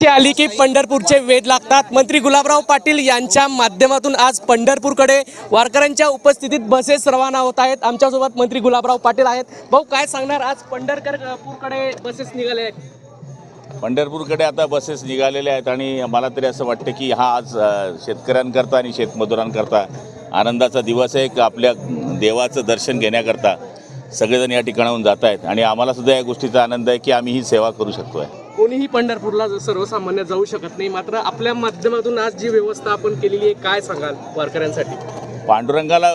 आली की पंढरपूरचे वेध लागतात. मंत्री गुलाबराव पाटील यांच्या माध्यमातून आज पंढरपूरकडे वारकऱ्यांच्या उपस्थितीत बसेस रवाना होत आहेत. आमच्यासोबत मंत्री गुलाबराव पाटील आहेत. भाऊ काय सांगणार? आज पंढरपूरकडे बसेस निघाले आहेत. पंढरपूरकडे आता बसेस निघालेल्या आहेत आणि मला तरी असं वाटतं की हा आज शेतकऱ्यांकरता आणि शेतमजुरांकरता आनंदाचा दिवस आहे. की आपल्या देवाचं दर्शन घेण्याकरता सगळेजण या ठिकाणाहून जात आहेत. आणि आम्हाला सुद्धा या गोष्टीचा आनंद आहे की आम्ही ही सेवा करू शकतो आहे कोणीही पंढरपूरला सर्वसामान्य जाऊ शकत नाही मात्र आपल्या माध्यमातून आज जी व्यवस्था आपण केलेली आहे काय सांगाल वारकऱ्यांसाठी? पांडुरंगाला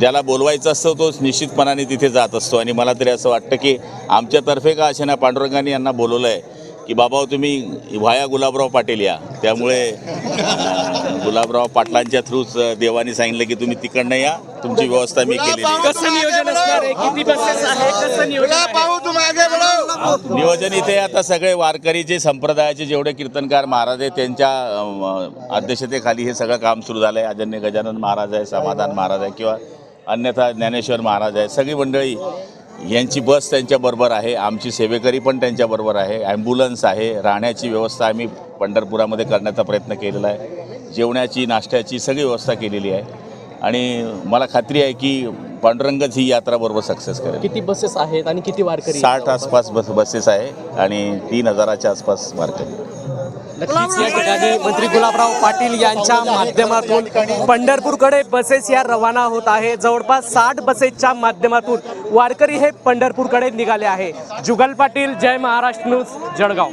ज्याला बोलवायचं असतं तोच निश्चितपणाने तिथे जात असतो. आणि मला तरी असं वाटतं की आमच्यातर्फे का असे ना पांडुरंगाने यांना बोलवलं आहे की बाबा तुम्ही व्हाया गुलाबराव पाटील या. त्यामुळे गुलाबराव पाटलांच्या थ्रूच देवानी सांगितलं की तुम्ही तिकडनं या. तुमची व्यवस्था मी केलेली आहे. कसं नियोजन असणार आहे? किती बसेस आहे कसं नियोजन आहे? नियोजन इथे आता सगळे वारकरीचे संप्रदायाचे जेवढे कीर्तनकार महाराज आहेत त्यांच्या अध्यक्षतेखाली हे सगळं काम सुरू झालं आहे अजन्य गजानन महाराज आहे समाधान महाराज आहे किंवा अन्यथा ज्ञानेश्वर महाराज आहे. सगळी मंडळी यांची बस त्यांच्याबरोबर आहे आमची सेवेकरी पण त्यांच्याबरोबर आहे ॲम्ब्युलन्स आहे राहण्याची व्यवस्था आम्ही पंढरपुरामध्ये करण्याचा प्रयत्न केलेला आहे जेवण्याची नाश्त्याची सगळी व्यवस्था केलेली आहे. आणि मला खात्री आहे की पांडुरंगच ही यात्रा बरोबर सक्सेस करेल. किती बसेस आहेत आणि किती वारकरी साठ आसपास बस बसेस आहे आणि तीन हजाराच्या आसपास वारकरी. नक्कीच. या ठिकाणी मंत्री गुलाबराव पाटील यांच्या माध्यमातून पंढरपूरकडे बसेस या रवाना होत आहे जवळपास साठ बसेसच्या माध्यमातून वारकरी हे पंढरपूरकडे निघाले आहे. जुगल पाटील जय महाराष्ट्र न्यूज जळगाव.